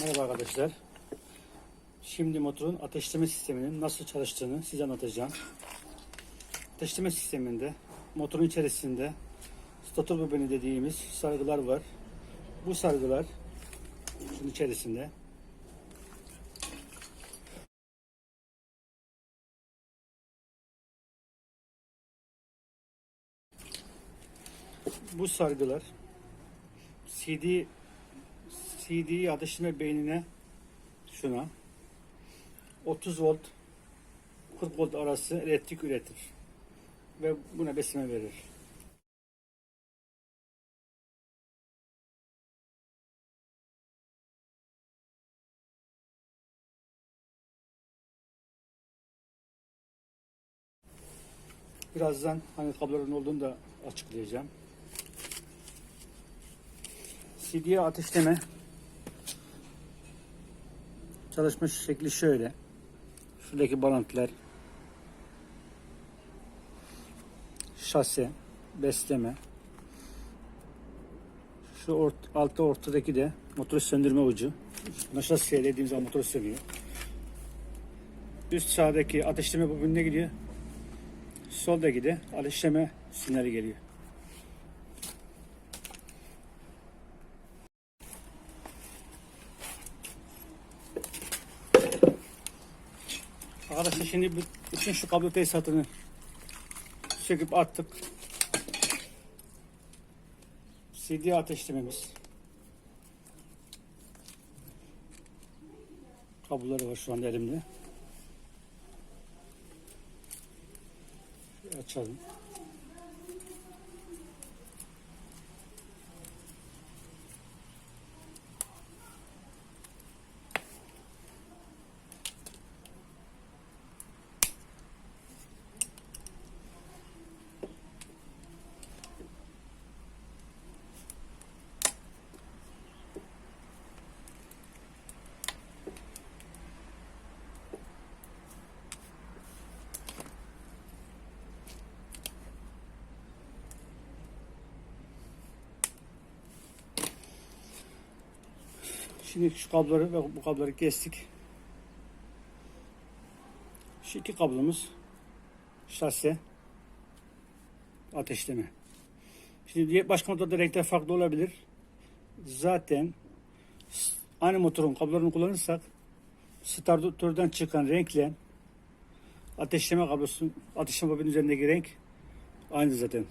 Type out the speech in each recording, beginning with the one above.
Merhaba arkadaşlar. Şimdi motorun ateşleme sisteminin nasıl çalıştığını size anlatacağım. Ateşleme sisteminde motorun içerisinde stator bobini dediğimiz sargılar var. Bu sargılar içerisinde bu sargılar CD CD'yi ateşleme beynine şuna 30 volt 40 volt arası elektrik üretir ve buna besleme verir. Birazdan hani kabloların olduğunu da açıklayacağım. CD'ye ateşleme çalışma şekli şöyle. Şuradaki bağlantılar şase, besleme. Şu ort, altta ortadaki de motoru söndürme ucu. Buna şase dediğimiz zaman motor sönüyor. Üst sağdaki ateşleme bobinine gidiyor. Soldaki de ateşleme sinyali geliyor. Arkadaşlar şimdi bütün şu kablo tesisatını söküp attık. CD ateşlememiz. Kabloları var şu anda elimde. Açalım. Şimdi şu kabloları ve bu kabloları kestik. Şu iki kablomuz şase ateşleme. Şimdi başka motorda renkler farklı olabilir. Zaten aynı motorun kablolarını kullanırsak startörden çıkan renkle ateşleme kablosu, ateşleme bobinin üzerindeki renk aynı zaten.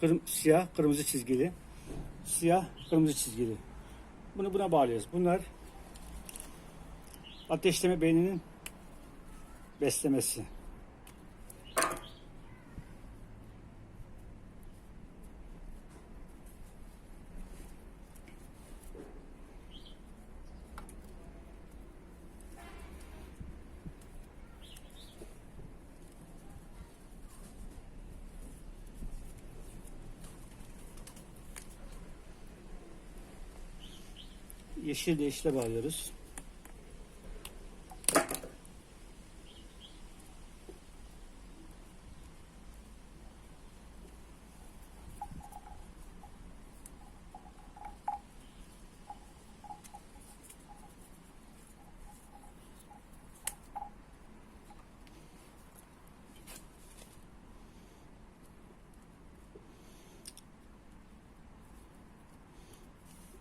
Kırm, siyah, kırmızı çizgili. Siyah, kırmızı çizgili. Bunu buna bağlıyoruz. Bunlar ateşleme beyninin beslemesi. Yeşil de yeşile bağlıyoruz.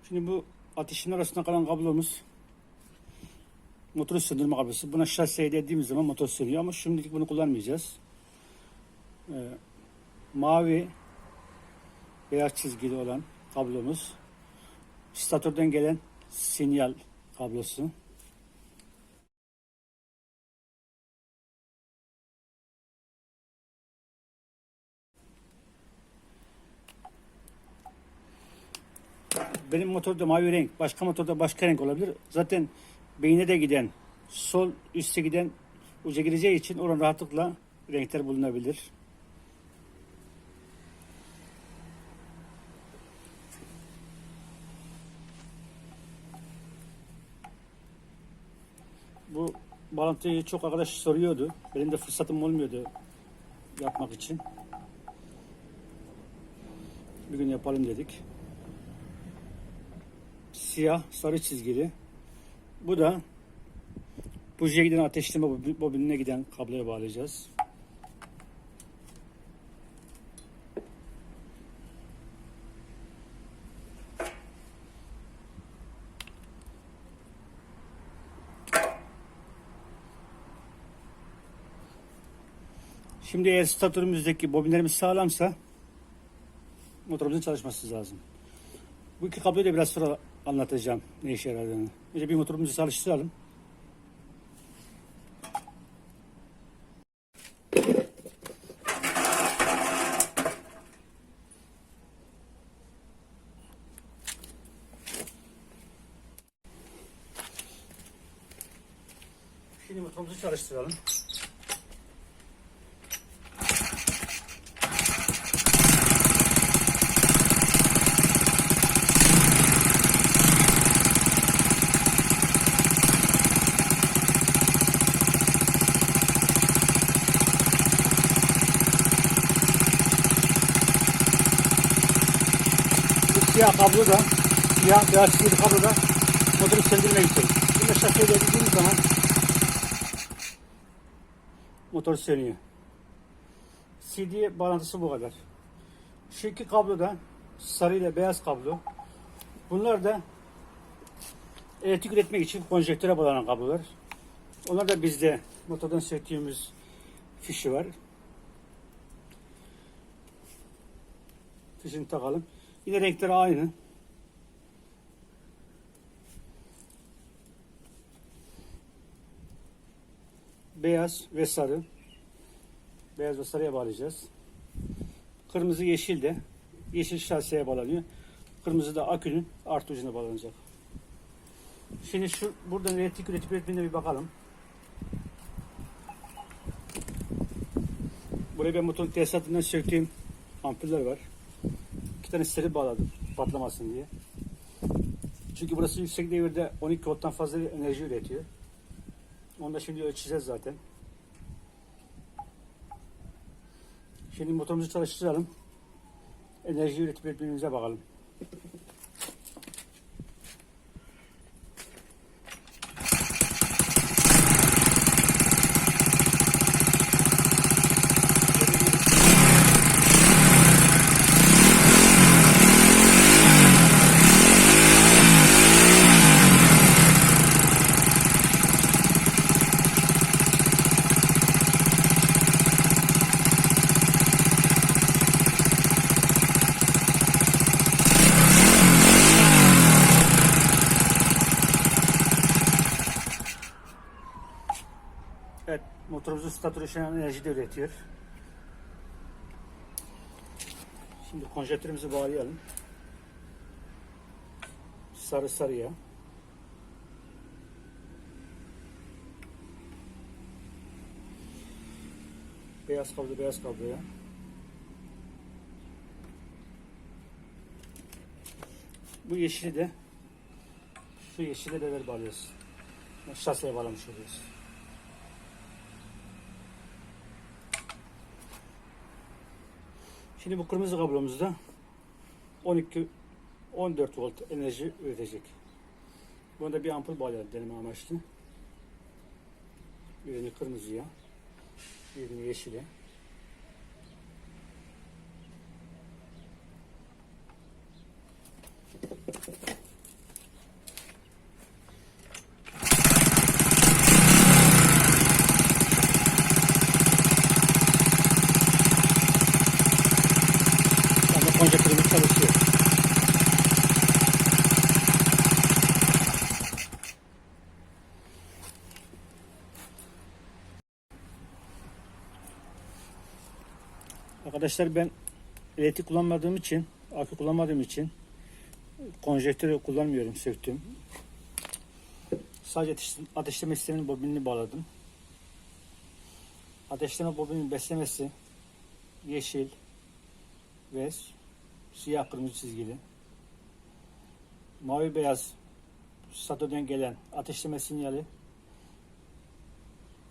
Şimdi bu ateşin arasında kalan kablomuz motoru söndürme kablosu. Buna şase dediğimiz zaman motor sönüyor ama şimdilik bunu kullanmayacağız. Ee, mavi beyaz çizgili olan kablomuz statörden gelen sinyal kablosu. Benim motorda mavi renk, başka motorda başka renk olabilir. Zaten beyne de giden, sol üste giden uca gireceği için oradan rahatlıkla renkler bulunabilir. Bu bağlantıyı çok arkadaş soruyordu. Benim de fırsatım olmuyordu yapmak için. Bir gün yapalım dedik. Siyah, sarı çizgili Bu da bujiye giden ateşleme bobi- bobinine giden kabloya bağlayacağız. Şimdi eğer statörümüzdeki bobinlerimiz sağlamsa motorumuzun çalışması lazım. Bu iki kabloyu da biraz sonra anlatacağım ne işe yaradığını. Önce bir motorumuzu çalıştıralım. Şimdi motorumuzu çalıştıralım. Siyah kablo da siyah beyaz çizgili kablo da motoru söndürmek için. Bunu şaseye dediğimiz zaman motor sönüyor. CD bağlantısı bu kadar. Şu iki kablo da sarı ile beyaz kablo. Bunlar da elektrik üretmek için konjektöre bağlanan kablolar. Onlar da bizde motordan söktüğümüz fişi var. Fişini takalım. Yine renkleri aynı. Beyaz ve sarı. Beyaz ve sarıya bağlayacağız. Kırmızı yeşil de yeşil şaseye bağlanıyor. Kırmızı da akünün artı ucuna bağlanacak. Şimdi şu buradan elektrik üretip üretmediğine bir bakalım. Buraya ben motorun tesisatından söktüğüm ampuller var. İki tane seri bağladım patlamasın diye. Çünkü burası yüksek devirde 12 volttan fazla enerji üretiyor. Onu da şimdi ölçeceğiz zaten. Şimdi motorumuzu çalıştıralım. Enerji üretip üretmemize bakalım. Evet, motorumuzun statörü şu enerji de üretiyor. Şimdi konjektörümüzü bağlayalım. Sarı sarıya. Beyaz kablo beyaz kabloya. Bu yeşili de şu yeşile beraber bağlıyoruz. Şaseye bağlamış oluyoruz. Şimdi bu kırmızı kablomuzda 12 14 volt enerji üretecek. Bunda bir ampul bağlayalım deneme amaçlı. Birini kırmızıya, birini yeşile. Şu anda konjektörümüz çalışıyor. Arkadaşlar ben elektrik kullanmadığım için, akü kullanmadığım için konjektörü kullanmıyorum, söktüm. Sadece ateş, ateşleme sisteminin bobinini bağladım. Ateşleme bobinin beslemesi yeşil, ve siyah kırmızı çizgili. Mavi beyaz statüden gelen ateşleme sinyali.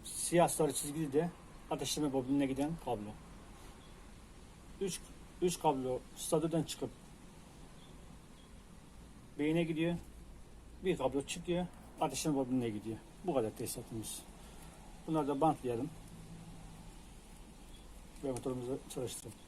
Siyah sarı çizgili de ateşleme bobinine giden kablo. 3 3 kablo statüden çıkıp beyine gidiyor. Bir kablo çıkıyor. ateşin bobinine gidiyor. Bu kadar tesisatımız. Bunları da bantlayalım. Ve motorumuzu çalıştıralım.